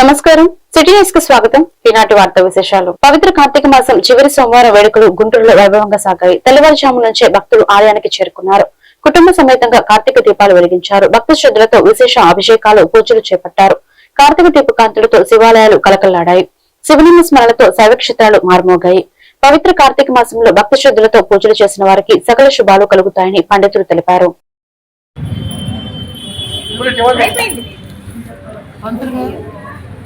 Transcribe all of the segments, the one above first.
నమస్కారం. సిటీ న్యూస్కు స్వాగతం. ఈనాటి వార్త విశేషాలు. పవిత్ర కార్తీక మాసం చివరి సోమవారం వేడుకలు గుంటూరులో వైభవంగా సాగాయి. తెల్లవారుజాము నుంచే భక్తులు ఆలయానికి చేరుకున్నారు. కుటుంబ సమేతంగా కార్తీక దీపాలు వెలిగించారు. భక్తి శ్రద్ధలతో విశేష అభిషేకాలు పూజలు చేపట్టారు. కార్తీక దీపకాంతులతో శివాలయాలు కలకల్లాడాయి శివలింగ స్మరణతో శైవక్షేత్రాలు మార్మోగాయి. పవిత్ర కార్తీక మాసంలో భక్తి శ్రద్ధలతో పూజలు చేసిన వారికి సకల శుభాలు కలుగుతాయని పండితులు తెలిపారు.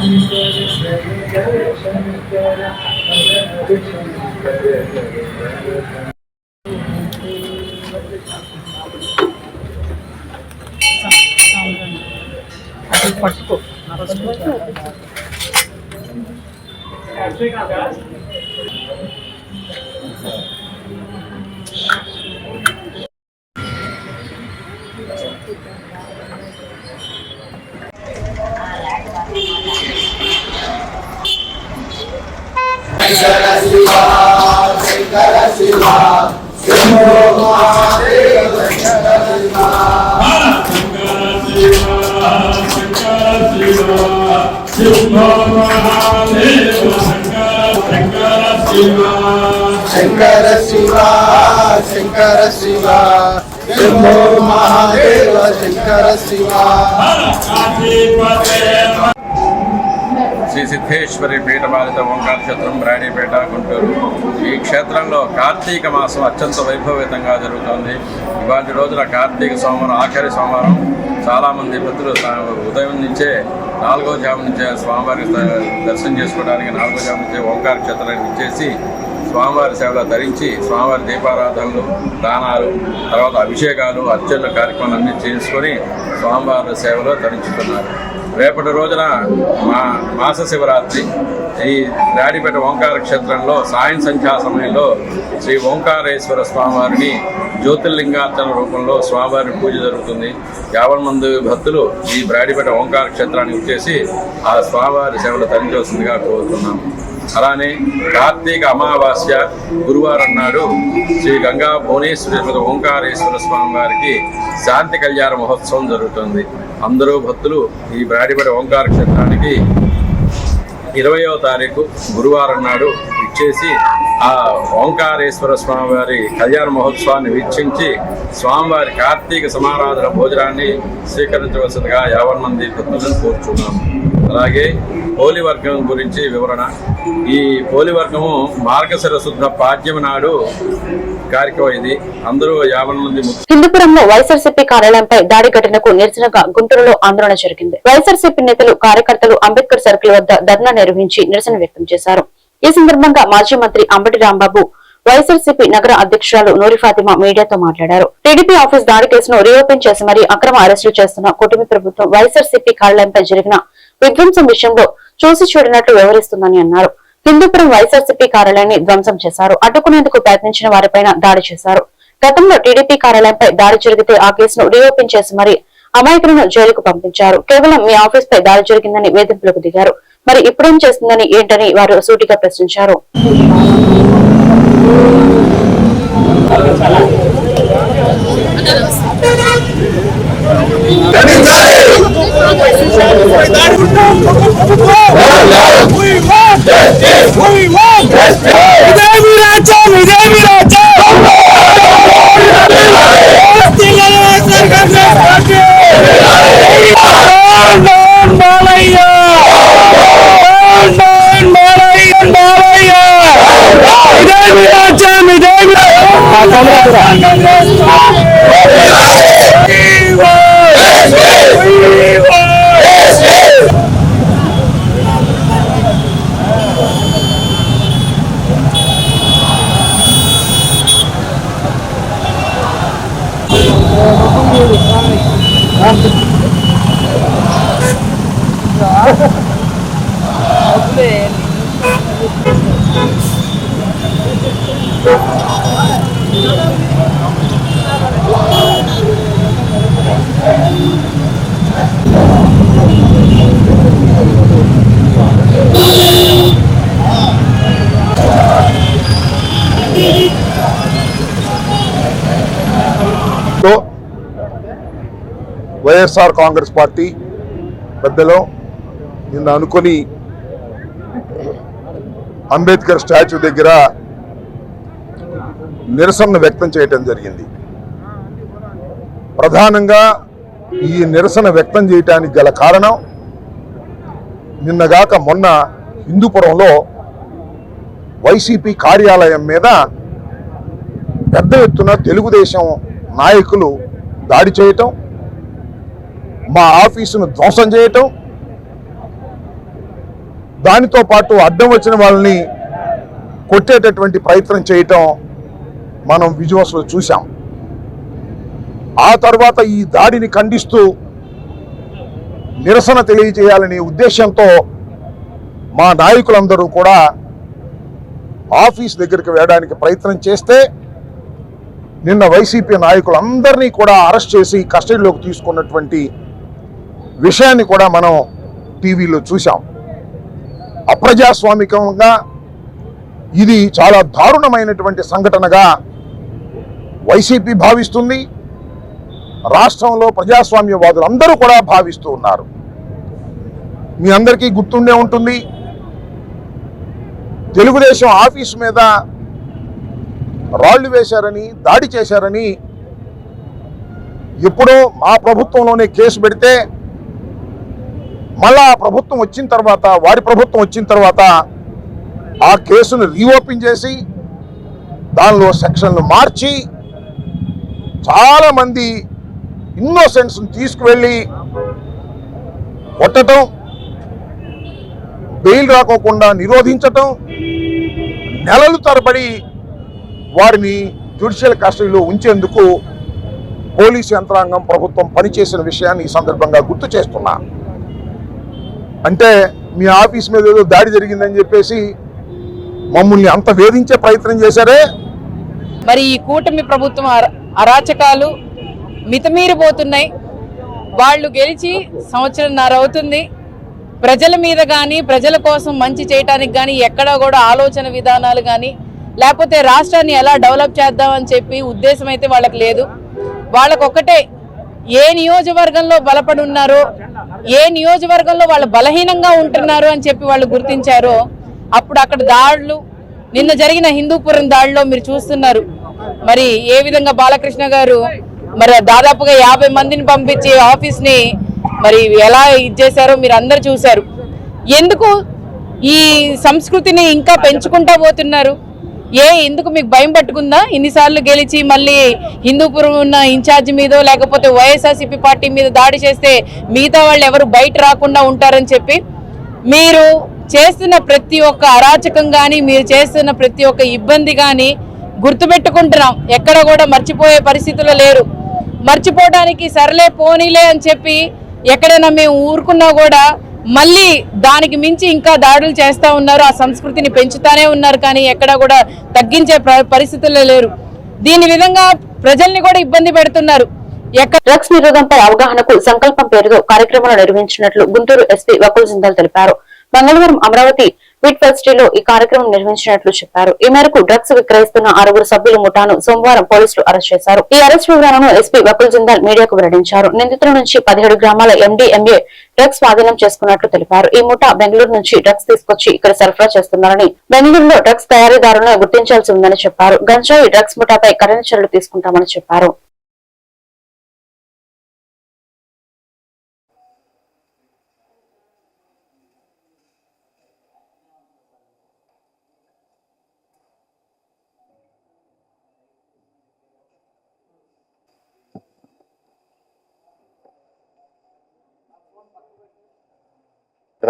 Thank you. పెట్టుకోవాలి శంకర శివ శంకర శివ. శంకర శివ శంభో మహాదేవ శంకర శివ శ్రీ సిద్ధేశ్వరి పీఠబాలిత ఓంకార క్షేత్రం రాణిపేట గుంటూరు. ఈ క్షేత్రంలో కార్తీక మాసం అత్యంత వైభవితంగా జరుగుతోంది. ఇవాటి రోజున కార్తీక సోమవారం ఆఖరి సోమవారం చాలామంది భక్తులు తా- ఉదయం నుంచే నాలుగో జాము నుంచే స్వామివారి ద- దర్శనం చేసుకోవడానికి నాలుగో జాము నుంచే ఓంకార క్షేత్రానికి ఇచ్చేసి స్వామివారి సేవలో ధరించి స్వామివారి దీపారాధనలు దానాలు తర్వాత అభిషేకాలు అర్చనలు కార్యక్రమాలన్నీ చేసుకొని స్వామివారి సేవలో ధరించుతున్నారు. రేపటి రోజున మా మాస శివరాత్రి ఈ రాడిపేట ఓంకార క్షేత్రంలో సాయం సంధ్యా సమయంలో శ్రీ ఓంకారేశ్వర స్వామివారిని జ్యోతిర్లింగార్చన రూపంలో స్వామివారి పూజ జరుగుతుంది. యాభై మంది భక్తులు ఈ బ్రాడిపేట ఓంకార క్షేత్రానికి వచ్చేసి ఆ స్వామివారి సేవలు తరించవలసిందిగా కోరుతున్నాము అలానే కార్తీక అమావాస్య గురువారం నాడు శ్రీ గంగా భువనేశ్వరి ఓంకారేశ్వర స్వామి వారికి శాంతి కళ్యాణ మహోత్సవం జరుగుతుంది. అందరూ భక్తులు ఈ బ్రాడిపడి ఓంకార క్షేత్రానికి ఇరవయో తారీఖు గురువారం నాడు ఇచ్చేసి ఆ ఓంకారేశ్వర స్వామివారి కళ్యాణ మహోత్సవాన్ని వీక్షించి స్వామివారి కార్తీక సమారాధన భోజనాన్ని స్వీకరించవలసిందిగా యావన్ మంది భక్తులను కోరుచున్నాం అలాగే పోలి వర్గం గురించి వివరణ. ఈ పోలి వర్గము మార్గశిర శుద్ధ పాడ్యమ నాడు కార్యక్రమం ఇది అందరూ యావన్ మంది హిందూపురంలో వైఎస్ఆర్సీపీ కార్యాలయంపై దాడి ఘటనకు నిరసనగా గుంటూరులో ఆందోళన జరిగింది. వైఎస్ఆర్సీపీ నేతలు కార్యకర్తలు అంబేద్కర్ సర్కిల్ వద్ద ధర్నా నిర్వహించి నిరసన వ్యక్తం చేశారు. ఈ సందర్భంగా మాజీ మంత్రి అంబటి రాంబాబు వైఎస్ఆర్సీపీ నగర అధ్యక్షురాలు నూరి ఫాతిమా మీడియాతో మాట్లాడారు. టీడీపీ ఆఫీస్ దాడి కేసును రీఓపెన్ చేసి మరీ అక్రమ అరెస్టులు చేస్తున్న కూటమి ప్రభుత్వం వైఎస్ఆర్సీపీ కార్యాలయంపై జరిగిన విధ్వంసం విషయంలో చూసి చూడనట్లు వ్యవహరిస్తుందని అన్నారు. హిందూపురం వైఎస్ఆర్సీపీ కార్యాలయాన్ని ధ్వంసం చేశారు. అడ్డుకునేందుకు ప్రయత్నించిన వారిపైన దాడి చేశారు. గతంలో టీడీపీ కార్యాలయంపై దాడి జరిగితే ఆ కేసును రీఓపెన్ చేసి మరి అమాయకులను జైలుకు పంపించారు. కేవలం మీ ఆఫీస్ పై దాడి జరిగిందని వేధింపులకు దిగారు. మరి ఇప్పుడేం చేస్తుందని ఏంటని వారు సూటిగా ప్రశ్నించారు. ఇదేమి రాజ్యం ఇదేమి రాజ్యం Telangana Congress party down down Balayya down down Balayya Balayya ఇదేమి రాజ్యం ఇదేమి లో వైఎస్ఆర్ కాంగ్రెస్ పార్టీ పెద్దలో నిన్న అనుకొని అంబేద్కర్ స్టాచ్యూ దగ్గర నిరసన వ్యక్తం చేయటం జరిగింది. ప్రధానంగా ఈ నిరసన వ్యక్తం చేయటానికి గల కారణం నిన్నగాక మొన్న హిందూపురంలో వైసీపీ కార్యాలయం మీద పెద్ద ఎత్తున తెలుగుదేశం నాయకులు దాడి చేయటం మా ఆఫీసును ధ్వంసం చేయటం దానితో పాటు అడ్డం వచ్చిన వాళ్ళని కొట్టేటటువంటి ప్రయత్నం చేయటం మనం విజువల్స్లో చూసాం ఆ తర్వాత ఈ దాడిని ఖండిస్తూ నిరసన తెలియజేయాలనే ఉద్దేశంతో మా నాయకులందరూ కూడా ఆఫీస్ దగ్గరికి వెళ్ళడానికి ప్రయత్నం చేస్తే నిన్న వైసీపీ నాయకులందరినీ కూడా అరెస్ట్ చేసి కస్టడీలోకి తీసుకున్నటువంటి విషయాన్ని కూడా మనం టీవీలో చూసాం అప్రజాస్వామికంగా ఇది చాలా దారుణమైనటువంటి సంఘటనగా వైసీపీ భావిస్తుంది. రాష్ట్రంలో ప్రజాస్వామ్యవాదులు అందరూ కూడా భావిస్తూ ఉన్నారు. మీ అందరికీ గుర్తుండే ఉంటుంది. తెలుగుదేశం ఆఫీస్ మీద రాళ్ళు వేశారని దాడి చేశారని ఎప్పుడో మా ప్రభుత్వంలోనే కేసు పెడితే మళ్ళా ఆ ప్రభుత్వం వచ్చిన తర్వాత వారి ప్రభుత్వం వచ్చిన తర్వాత ఆ కేసును రీఓపెన్ చేసి దానిలో సెక్షన్లు మార్చి చాలామంది ఇన్నోసెంట్స్ని తీసుకువెళ్ళి కొట్టటం బెయిల్ రాకోకుండా నిరోధించటం నెలలు తరబడి వారిని జ్యుడిషియల్ కస్టడీలో ఉంచేందుకు పోలీసు యంత్రాంగం ప్రభుత్వం పనిచేసిన విషయాన్ని ఈ సందర్భంగా గుర్తు చేస్తున్నా. అంటే మీ ఆఫీస్ మీద ఏదో దాడి జరిగిందని చెప్పేసి మమ్మల్ని అంత వేధించే ప్రయత్నం చేశారే? మరి ఈ కూటమి ప్రభుత్వం అరాచకాలు మితమీరిపోతున్నాయి. వాళ్ళు గెలిచి సంవత్సరంన్నర అవుతుంది. ప్రజల మీద కానీ ప్రజల కోసం మంచి చేయటానికి కానీ ఎక్కడా కూడా ఆలోచన విధానాలు కానీ లేకపోతే రాష్ట్రాన్ని ఎలా డెవలప్ చేద్దామని చెప్పి ఉద్దేశం అయితే వాళ్ళకి లేదు. వాళ్ళకొక్కటే ఏ నియోజకవర్గంలో బలపడి ఉన్నారో ఏ నియోజకవర్గంలో వాళ్ళు బలహీనంగా ఉంటున్నారు అని చెప్పి వాళ్ళు గుర్తించారో అప్పుడు అక్కడ దాడులు నిన్న జరిగిన హిందూపురం దాడిలో మీరు చూస్తున్నారు. మరి ఏ విధంగా బాలకృష్ణ గారు మరి దాదాపుగా యాభై మందిని పంపించి ఆఫీస్ని మరి ఎలా ఇచ్చేశారో మీరు అందరు చూశారు. ఎందుకు ఈ సంస్కృతిని ఇంకా పెంచుకుంటా పోతున్నారు? ఏ ఎందుకు మీకు భయం పట్టుకుందా? ఇన్నిసార్లు గెలిచి మళ్ళీ హిందూపురం ఉన్న ఇన్ఛార్జ్ మీదో లేకపోతే వైఎస్ఆర్సీపీ పార్టీ మీద దాడి చేస్తే మిగతా వాళ్ళు ఎవరు బయట రాకుండా ఉంటారని చెప్పి మీరు చేస్తున్న ప్రతి ఒక్క అరాచకం కానీ మీరు చేస్తున్న ప్రతి ఒక్క ఇబ్బంది కానీ గుర్తుపెట్టుకుంటున్నాం. ఎక్కడ కూడా మర్చిపోయే పరిస్థితుల్లో లేరు. మర్చిపోవడానికి సర్లే పోనీలే అని చెప్పి ఎక్కడైనా మేము ఊరుకున్నా కూడా మళ్ళీ దానికి మించి ఇంకా దాడులు చేస్తా ఉన్నారు ఆ సంస్కృతిని పెంచుతానే ఉన్నారు కానీ ఎక్కడా కూడా తగ్గించే పరిస్థితుల్లో లేరు. దీని విధంగా ప్రజల్ని కూడా ఇబ్బంది పెడుతున్నారు. డ్రగ్స్ నిరోధంపై అవగాహనకు సంకల్పం పేరుతో కార్యక్రమాలు నిర్వహించినట్లు గుంటూరు ఎస్పీ వకుల్ జిందాల్ తెలిపారు. మంగళవారం అమరావతి విట్ ఫెస్టిలో ఈ కార్యక్రమం నిర్వహించినట్లు చెప్పారు. ఈ మేరకు డ్రగ్స్ విక్రయిస్తున్న ఆరుగురు సభ్యుల ముఠాను సోమవారం పోలీసులు అరెస్ట్ చేశారు. ఈ అరెస్ట్ వివరాలను ఎస్పీ వకుల్ జిందాల్ మీడియాకు వెల్లడించారు. నిందితుల నుంచి పదిహేడు గ్రామాల ఎండీఎంఏ డ్రగ్స్ స్వాధీనం చేసుకున్నట్లు తెలిపారు. ఈ ముఠ బెంగళూరు నుంచి డ్రగ్స్ తీసుకొచ్చి ఇక్కడ సరఫరా చేస్తున్నారని బెంగళూరులో డ్రగ్స్ తయారీదారులను గుర్తించాల్సి ఉందని చెప్పారు. గంజాయి డ్రగ్స్ ముఠాపై కఠిన చర్యలు తీసుకుంటామని చెప్పారు.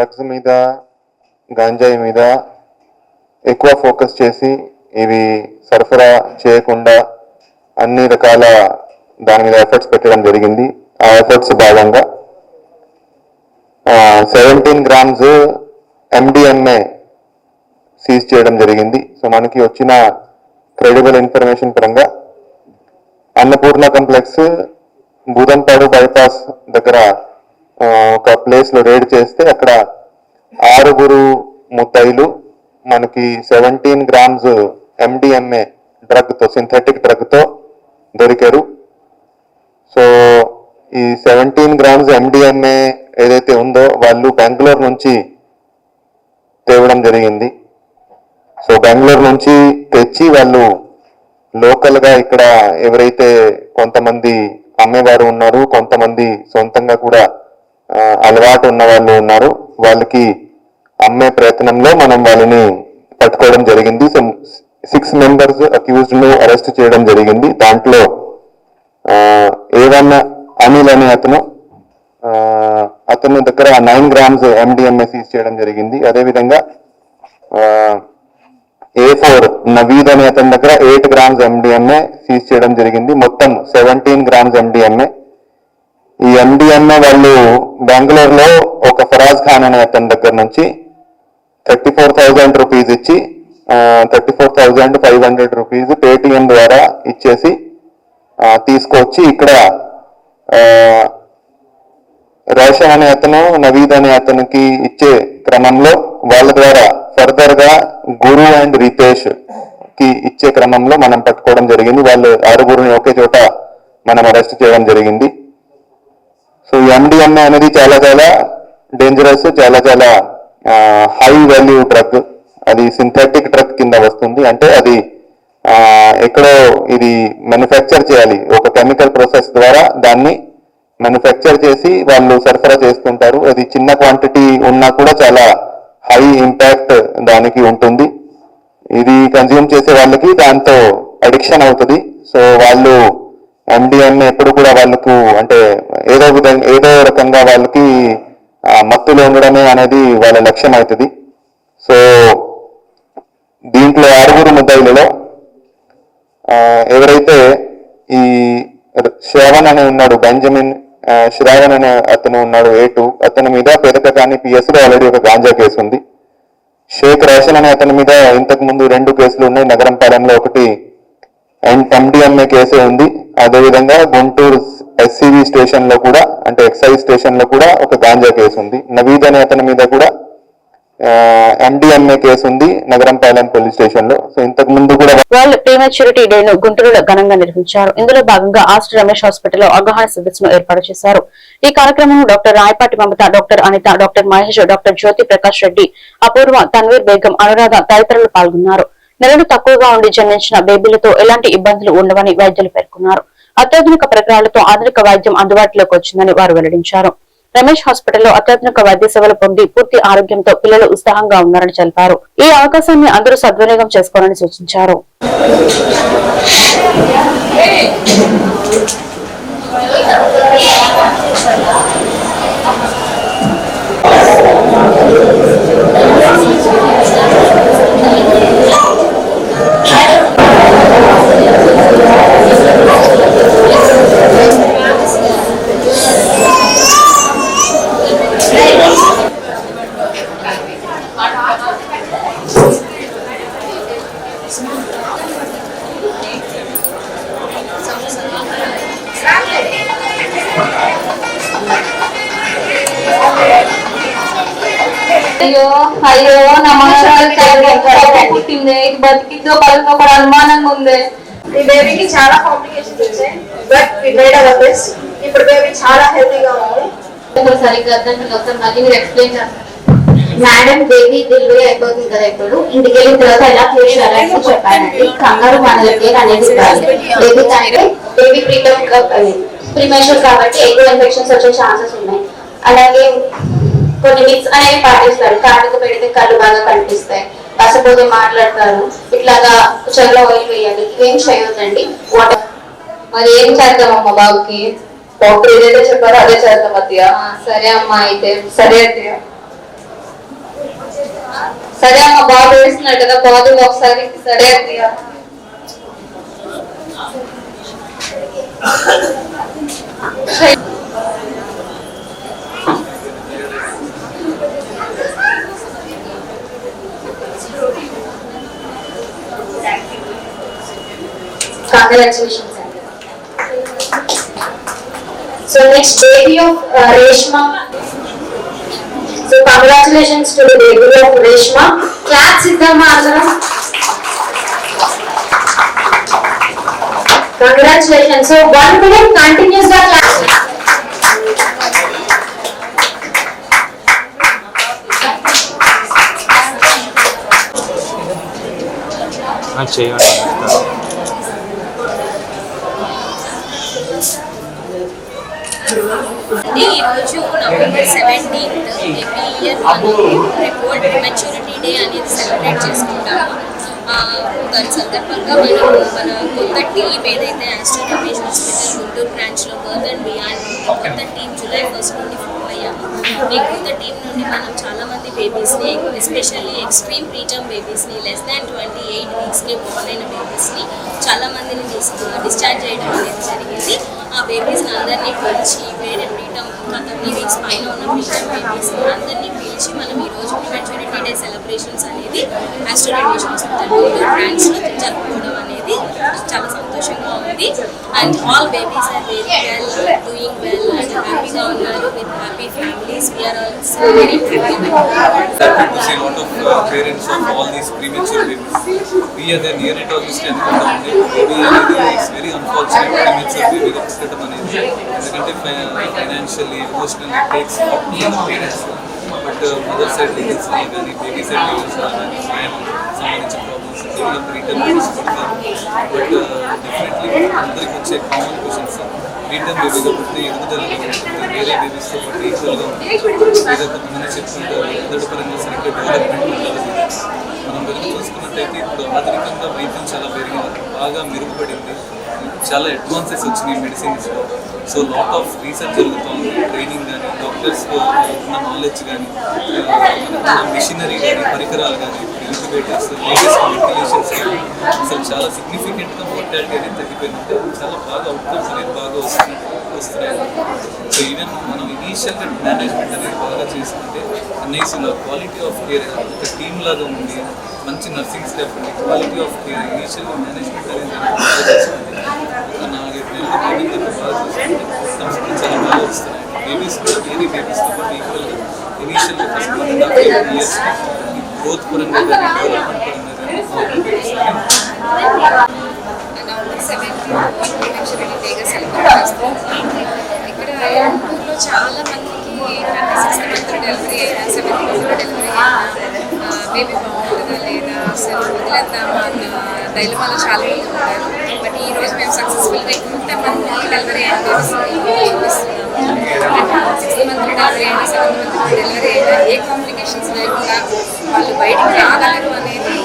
డ్రగ్స్ మీద గాంజాయి మీద ఎక్కువ ఫోకస్ చేసి ఇవి సరఫరా చేయకుండా అన్ని రకాల దాని మీద ఎఫర్ట్స్ పెట్టడం జరిగింది. ఆ ఎఫర్ట్స్ భాగంగా సెవెంటీన్ గ్రామ్స్ ఎండిఎంఏ సీజ్ చేయడం జరిగింది. సో మనకి వచ్చిన క్రెడిబుల్ ఇన్ఫర్మేషన్ పరంగా అన్నపూర్ణ కాంప్లెక్స్ బూదంపాడు బైపాస్ దగ్గర ఒక ప్లేస్లో రేడ్ చేస్తే అక్కడ ఆరుగురు ముత్తైలు మనకి సెవెంటీన్ గ్రామ్స్ ఎండిఎంఏ డ్రగ్తో సింథటిక్ డ్రగ్తో దొరికారు. సో ఈ సెవెంటీన్ గ్రామ్స్ ఎండిఎంఏ ఏదైతే ఉందో వాళ్ళు బెంగళూరు నుంచి తేవడం జరిగింది. సో బెంగళూరు నుంచి తెచ్చి వాళ్ళు లోకల్గా ఇక్కడ ఎవరైతే కొంతమంది అమ్మేవారు ఉన్నారు కొంతమంది సొంతంగా కూడా అలవాటు ఉన్న వాళ్ళు ఉన్నారు. వాళ్ళకి అమ్మే ప్రయత్నంలో మనం వాళ్ళని పట్టుకోవడం జరిగింది. సో సిక్స్ మెంబర్స్ అక్యూజ్డ్ను అరెస్ట్ చేయడం జరిగింది. దాంట్లో ఏవన్న అనిల్ అనే అతను అతను దగ్గర నైన్ గ్రామ్స్ ఎండిఎంఏ సీజ్ చేయడం జరిగింది. అదేవిధంగా ఏ ఫోర్ నవీద్ అనే అతని దగ్గర ఎయిట్ గ్రామ్స్ ఎండిఎంఏ సీజ్ చేయడం జరిగింది. మొత్తం సెవెంటీన్ గ్రామ్స్ ఎండిఎంఏ ఈ ఎండిఎంఏ వాళ్ళు బెంగళూరులో ఒక ఫరాజ్ ఖాన్ అనే అతని దగ్గర నుంచి థర్టీ ఫోర్ థౌజండ్ రూపీస్ ఇచ్చి thirty four thousand five hundred rupees Paytm ద్వారా ఇచ్చేసి తీసుకొచ్చి ఇక్కడ ఆ, రోషన్ అనే అతను నవీద్ అనే అతనికి ఇచ్చే క్రమంలో వాళ్ళ ద్వారా ఫర్దర్గా గురు అండ్ రితేష్కి ఇచ్చే క్రమంలో మనం పట్టుకోవడం జరిగింది. వాళ్ళు ఆరుగురిని ఒకే చోట మనం అరెస్ట్ చేయడం జరిగింది. సో ఎండిఎంఏ అనేది చాలా చాలా డేంజరస్ చాలా చాలా హై వాల్యూ డ్రగ్ అది సింథటిక్ డ్రగ్ కింద వస్తుంది. అంటే అది ఎక్కడో ఇది మ్యానుఫ్యాక్చర్ చేయాలి. ఒక కెమికల్ ప్రాసెస్ ద్వారా దాన్ని మ్యానుఫ్యాక్చర్ చేసి వాళ్ళు సరఫరా చేస్తుంటారు. అది చిన్న క్వాంటిటీ ఉన్నా కూడా చాలా హై ఇంపాక్ట్ దానికి ఉంటుంది. ఇది కన్జ్యూమ్ చేసే వాళ్ళకి దాంతో అడిక్షన్ అవుతుంది. సో వాళ్ళు ఎండిఎన్ ఎప్పుడు కూడా వాళ్ళకు అంటే ఏదో విధంగా ఏదో రకంగా వాళ్ళకి మత్తులో ఉండడమే అనేది వాళ్ళ లక్ష్యం అవుతుంది. సో దీంట్లో ఆరుగురు ముద్దాయిలలో ఎవరైతే ఈ శ్రావణ్ అనే ఉన్నాడు బెంజమిన్ శ్రావణ్ అనే అతను ఉన్నాడు ఏ టూ అతని మీద పెదక పిఎస్ పిఎస్లో ఆల్రెడీ ఒక గాంజా కేసు ఉంది. షేక్ రోషన్ అనే అతని మీద ఇంతకు ముందు రెండు కేసులు ఉన్నాయి నగరంపాలెంలో ఒకటి ఎండిఎంఏ కేసే ఉంది. అదేవిధంగా గుంటూరు ఎస్సీవీ స్టేషన్లో కూడా అంటే ఎక్సైజ్ స్టేషన్లో కూడా ఒక గాంజా కేసు ఉంది. నవీద్ అనే అతని మీద కూడా ఎండిఎంఏ కేసు ఉంది నగరంపాలెం పోలీస్ స్టేషన్లో సో ఇంతకు ముందు కూడా వరల్డ్ ప్రీమెచ్యూరిటీ డే ను గుంటూరులో ఘనంగా నిర్వహించారు. ఇందులో భాగంగా ఆస్టర్ రమేష్ హాస్పిటల్లో అవగాహన సదస్సును ఏర్పాటు చేశారు. ఈ కార్యక్రమంలో doctor Rayapati Mamata doctor Anitha doctor Mahesh doctor Jyothi Prakash Reddy Apoorva Tanveer Begum Anuradha తదితరులు పాల్గొన్నారు. నెలలు తక్కువగా ఉండి జన్మించిన బేబీలతో ఎలాంటి ఇబ్బందులు ఉండవని వైద్యులు పేర్కొన్నారు. అత్యాధునిక పరికరాలతో ఆధునిక వైద్యం అందుబాటులోకి వచ్చిందని వారు వెల్లడించారు. రమేష్ హాస్పిటల్లో అత్యాధునిక వైద్య సేవలు పొంది పూర్తి ఆరోగ్యంతో పిల్లలు ఉత్సాహంగా ఉన్నారని తెలిపారు. ఈ అవకాశాన్ని అందరూ సద్వినియోగం చేసుకోవాలని సూచించారు. అయ్యో అయ్యో నా మనసు పుట్టింది. ఇది బతికిద్దో బతుకో కూడా అనుమానంగా ఉంది. ఈ బేబీకి చాలా కాంప్లికేషన్స్ వచ్చాయి. బట్ వి అవర్ బెస్ట్ ఇప్పుడు బేబీ చాలా హెల్తీగా ఉంది. సరిగ్గా అర్థం. ఒకసారి మళ్ళీ మీరు ఎక్స్ప్లెయిన్ చేస్తారు మేడం బేబీ డెలివరీ అయిపోతుంది కదా ఇప్పుడు. ఇంటికి వెళ్ళిన తర్వాత ఎలా ఫేస్ చేయాలని చెప్పానండి కంగారు మనల కేర్ అనేది ఇవ్వాలి బేబీ అంటే బేబీ ప్రీటమ్ ప్రిమేషర్ కాబట్టి ఎక్కువ ఇన్ఫెక్షన్స్ వచ్చే ఛాన్సెస్ ఉన్నాయి. అలాగే కొన్ని మిక్స్ అనేవి పాటిస్తారు. కాటుకు పెడితే కళ్ళు బాగా కనిపిస్తాయి. పసపోతే మాట్లాడతారు. ఇట్లాగా చెల్లో ఆయిల్ వేయాలి. ఇవేం చేయొద్దండి? వాటర్ మరి ఏం చేద్దామమ్మా బాబుకి? డాక్టర్ ఏదైతే చెప్పారో అదే చేద్దాం అత్తయ్య. ఆ, సరే అమ్మా అయితే. సరే అత్తయ్య. సరే అమ్మా బాబు ఏడుస్తున్నాడు కదా బాబు ఒకసారి సరే అత్తయ్య. Congratulations. Andy. So next baby of uh, Reshma. So congratulations to the baby of Reshma. Claps ఇద్దామా అందరం Congratulations. So one minute continues the class. ఇది ఈరోజు నవంబర్ సెవెంటీన్త్ ఎవ్రీ ఇయర్ మనం రిపోర్ట్ మెచ్యూరిటీ డే అనేది సెలబ్రేట్ చేసుకుంటాము దాని సందర్భంగా మనం మన కొత్త టీం ఏదైతే ఆస్ట్రో రమేష్ హాస్పిటల్ గుంటూరు బ్రాంచ్లో బర్త్ అండ్ బియాండ్ కొత్త టీం జూలై ఫస్ట్ నుండి ఫామ్ కొత్త టీం నుండి మనం చాలామంది బేబీస్ని ఎస్పెషల్లీ ఎక్స్ట్రీమ్ ప్రీటర్మ్ బేబీస్ని లెస్ దాన్ ట్వంటీ ఎయిట్ వీక్స్కి బోర్న్ అయిన బేబీస్ని చాలామందిని డిస్ డిశ్చార్జ్ చేయడం అనేది జరిగింది. ఆ బేబీస్ని అందరినీ పిలిచి వేరే ప్రీటర్మ్ ఇంకా థర్టీ వీక్స్ పైన ఉన్న ప్రీటమ్ బేబీస్ని అందరినీ పిలిచి మనం ఈరోజు మెచ్యూరిటీ డే సెలబ్రేషన్స్ అనేది ఆస్ట్రో రమేష్ హాస్పిటల్ బ్రాంచ్లో జరుపుకోవడం అనేది చాలా సంతోషంగా ఉంది. And all babies are very well doing well and హ్యాపీగా ఉన్నారు with happy families we are also very parents of all these premature babies of uh, parents of all these premature babies. We as a అనేది it's very unfortunate premature baby పుట్టడం అనేది ఎందుకంటే financially emotionally takes out parents but mother side legals కానీ baby side legals కానీ ప్రయాణం సంబంధించిన problems కేవలం return babies పడతారు బట్ డెఫినెట్లీ అందరికి వచ్చే కామన్ క్వశ్చన్స్ రిటర్న్ బేబీగా పుట్టిన ఎదుగుదల ఉంటుంది వేరే బేబీస్తో పాటు ఈక్వల్గా ఉంటుంది ఏదో కొంతమంది చెప్తుంటారు మెదడు పరంగా సరిగ్గా డెవలప్మెంట్ ఉండాలి మనం వెనక చూసుకున్నట్టయితే ఇప్పుడు ఆధునికంగా వైద్యం చాలా పెరిగింది బాగా మెరుగుపడింది చాలా అడ్వాన్సెస్ వచ్చినాయి మెడిసిన్స్లో సో లాట్ ఆఫ్ రీసెర్చ్ జరుగుతుంది ట్రైనింగ్ కానీ డాక్టర్స్ ఉన్న నాలెడ్జ్ కానీ మిషనరీ కానీ పరికరాలు కానీ ఇంక్యుబేటర్స్ లేటెస్ట్ వెంటిలేషన్స్ అసలు చాలా సిగ్నిఫికెంట్గా మోర్టాలిటీ అనేది తగ్గిపోయిందంటే చాలా బాగా అవుట్కమ్స్ అనేది బాగా వస్తున్నాయి వస్తున్నాయి సో ఈవెన్ మనం ఇనీషియల్గా మేనేజ్మెంట్ అనేది బాగా చేసుకుంటే ఎన్ఐసీలో క్వాలిటీ ఆఫ్ కేర్ ఒక టీమ్ లాగా ఉండి మంచి నర్సింగ్ స్టాఫ్ ఉండి క్వాలిటీ ఆఫ్ కేర్ ఇనీషియల్గా మేనేజ్మెంట్ అనేది బాగా చేసుకుంటే నాలుగైదు నెలలు బాగా చూసుకుంటే వస్తున్నాయి బేబీస్ కూడా వేరే బేబీస్తో పాటు ఈక్వల్గా ఇనీషియల్గా first one and half years growth పరంగా డెవలప్మెంట్ పరంగా ఇక్కడ చాలా మందికి సిక్స్త్ మంత్ డెలివరీ అయినా సెవెంత్ మంత్లో డెలివరీ అయినా బేబీ బాగుంటుందా లేదా అసలు వదిలేద్దామా అన్న డైలమాలో చాలా మంది ఉంటారు బట్ ఈ రోజు మేము సక్సెస్ఫుల్గా ఇంతమంది డెలివరీ అయిన sixth month delivery seventh month delivery అయినా ఏ కాంప్లికేషన్స్ లేకుండా వాళ్ళు బయటికి రాగలరు అనేది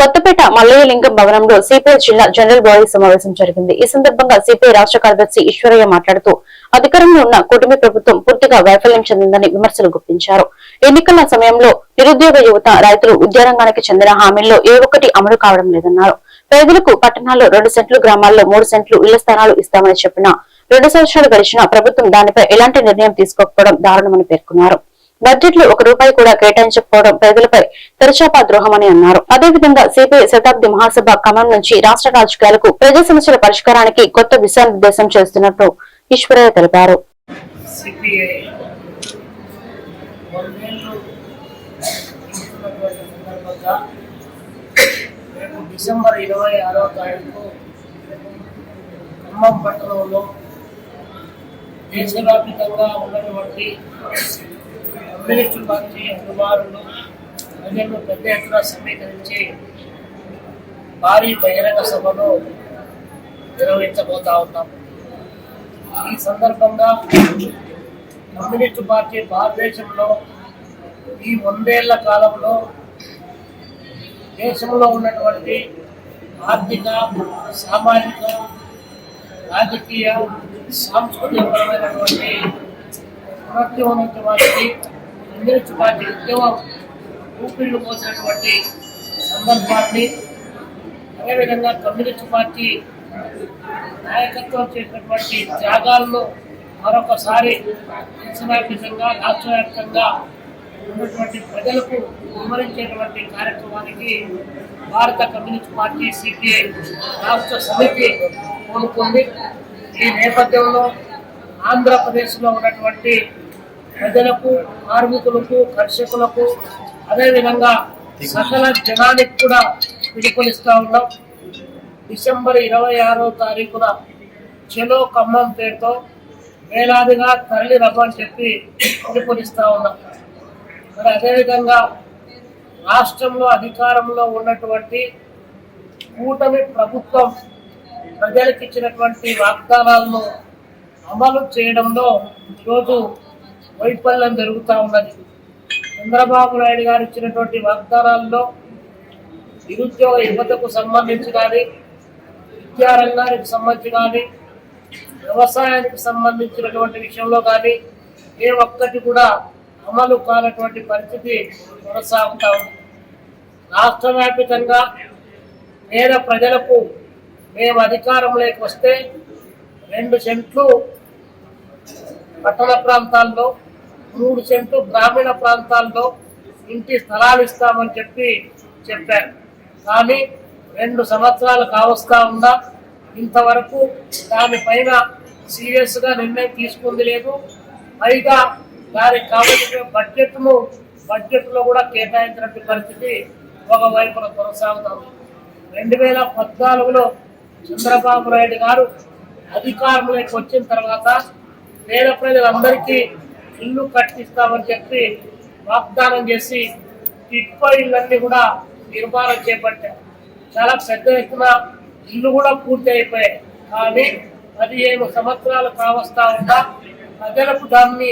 కొత్తపేట మల్లయ్యలింగం భవనంలో సిపిఐ జిల్లా జనరల్ బాడీ సమావేశం జరిగింది. ఈ సందర్భంగా సిపిఐ రాష్ట్ర కార్యదర్శి ఈశ్వరయ్య మాట్లాడుతూ అధికారంలో ఉన్న కూటమి ప్రభుత్వం పూర్తిగా వైఫల్యం చెందిందని విమర్శలు గుప్పించారు. ఎన్నికల సమయంలో నిరుద్యోగ యువత రైతులు ఉద్యారంగానికి చెందిన హామీల్లో ఏ ఒక్కటి అమలు కావడం లేదన్నారు. పేదలకు పట్టణాల్లో రెండు సెంట్లు గ్రామాల్లో మూడు సెంట్లు ఇళ్ళ స్థానాలు ఇస్తామని చెప్పిన రెండు సంవత్సరాలు గడిచినా ప్రభుత్వం దానిపై ఎలాంటి నిర్ణయం తీసుకోకపోవడం దారుణమని పేర్కొన్నారు. బడ్జెట్లో ఒక రూపాయి కూడా కేటాయించకపోవడం పేదలపై తెరచాపా ద్రోహమని అన్నారు. అదేవిధంగా సిపిఐ శతాబ్ది మహాసభ ఖమ్మం నుంచి రాష్ట్ర రాజకీయాలకు ప్రజా సమస్యల పరిష్కారానికి కొత్త దిశానిర్దేశం చేస్తున్నట్లు ఈశ్వరయ్య తెలిపారు. సిపిఐ సందర్భంగా డిసెంబర్ ఇరవై ఆరో తారీఖు ఖమ్మం పట్టణంలో దేశవ్యాప్తంగా ఉన్నటువంటి కమ్యూనిస్టు పార్టీ అభిమానులు ప్రజలు పెద్ద ఎత్తున సమీకరించి భారీ బహిరంగ సభను నిర్వహించబోతా ఉన్నాం. ఈ సందర్భంగా కమ్యూనిస్టు పార్టీ భారతదేశంలో ఈ వందేళ్ళ కాలంలో దేశంలో ఉన్నటువంటి ఆర్థిక సామాజిక రాజకీయ సాంస్కృతికపరమైనటువంటి ఉన్నటువంటి కమ్యూనిస్టు పార్టీ ఉద్యమం ఊపిళ్ళు పోసినటువంటి సందర్భాన్ని అదేవిధంగా కమ్యూనిస్ట్ పార్టీ నాయకత్వం చేసినటువంటి త్యాగాల్లో మరొకసారి దేశవ్యాప్తంగా రాష్ట్ర వ్యాప్తంగా ఉన్నటువంటి ప్రజలకు వివరించేటువంటి కార్యక్రమానికి భారత కమ్యూనిస్ట్ పార్టీ సిపిఐ రాష్ట్ర సమితి కోరుకుంది ఈ నేపథ్యంలో ఆంధ్రప్రదేశ్లో ఉన్నటువంటి ప్రజలకు కార్మికులకు కర్షకులకు అదేవిధంగా సకల జనానికి కూడా పిలుపునిస్తూ ఉన్నాం. డిసెంబర్ ఇరవై ఆరో తారీఖున చెలో ఖమ్మం పేరుతో వేలాదిగా తరలి రమ్మని చెప్పి పిలుపునిస్తూ ఉన్నాం. మరి అదేవిధంగా రాష్ట్రంలో అధికారంలో ఉన్నటువంటి కూటమి ప్రభుత్వం ప్రజలకు ఇచ్చినటువంటి వాగ్దానాలను అమలు చేయడంలో ఈరోజు వైఫల్యం జరుగుతూ ఉన్నది. చంద్రబాబు నాయుడు గారు ఇచ్చినటువంటి వాగ్దానాల్లో నిరుద్యోగ యువతకు సంబంధించి కానీ విద్యారంగానికి సంబంధించి కానీ వ్యవసాయానికి సంబంధించినటువంటి విషయంలో కానీ ఏ ఒక్కటి కూడా అమలు కానటువంటి పరిస్థితి కొనసాగుతూ ఉంది. రాష్ట్ర వ్యాప్తంగా పేద ప్రజలకు మేము అధికారంలోకి వస్తే రెండు సెంట్లు పట్టణ ప్రాంతాల్లో మూడు సెంట్లు గ్రామీణ ప్రాంతాల్లో ఇంటి స్థలాలు ఇస్తామని చెప్పి చెప్పారు. కానీ రెండు సంవత్సరాలు కావస్తా ఉందా ఇంతవరకు దానిపైన సీరియస్గా నిర్ణయం తీసుకుంది లేదు. పైగా దానికి కావలసిన బడ్జెట్ను బడ్జెట్లో కూడా కేటాయించినట్టు పరిస్థితి ఒకవైపున కొనసాగుతుంది. రెండు వేల పద్నాలుగులో చంద్రబాబు నాయుడు గారు అధికారంలోకి వచ్చిన తర్వాత పేద ప్రజలందరికీ ఇల్లు కట్టిస్తామని చెప్పి వాగ్దానం చేసి ఇప్ప ఇళ్ళన్నీ కూడా నిర్మాణం చేపట్టారు. చాలా పెద్ద ఎత్తున ఇల్లు కూడా పూర్తి అయిపోయాయి. కానీ పదిహేను సంవత్సరాలు కావస్తా ఉందా ప్రజలకు దాన్ని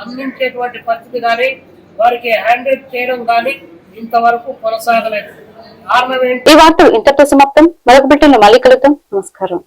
అందించేటువంటి పరిస్థితి కానీ వారికి హ్యాండిల్ చేయడం కానీ ఇంతవరకు కొనసాగలేదు. ఈ వార్తలు ఇంతటితో సమాప్తం. మరొక బిడ్డలు మళ్ళీ కలుద్దాం. నమస్కారం.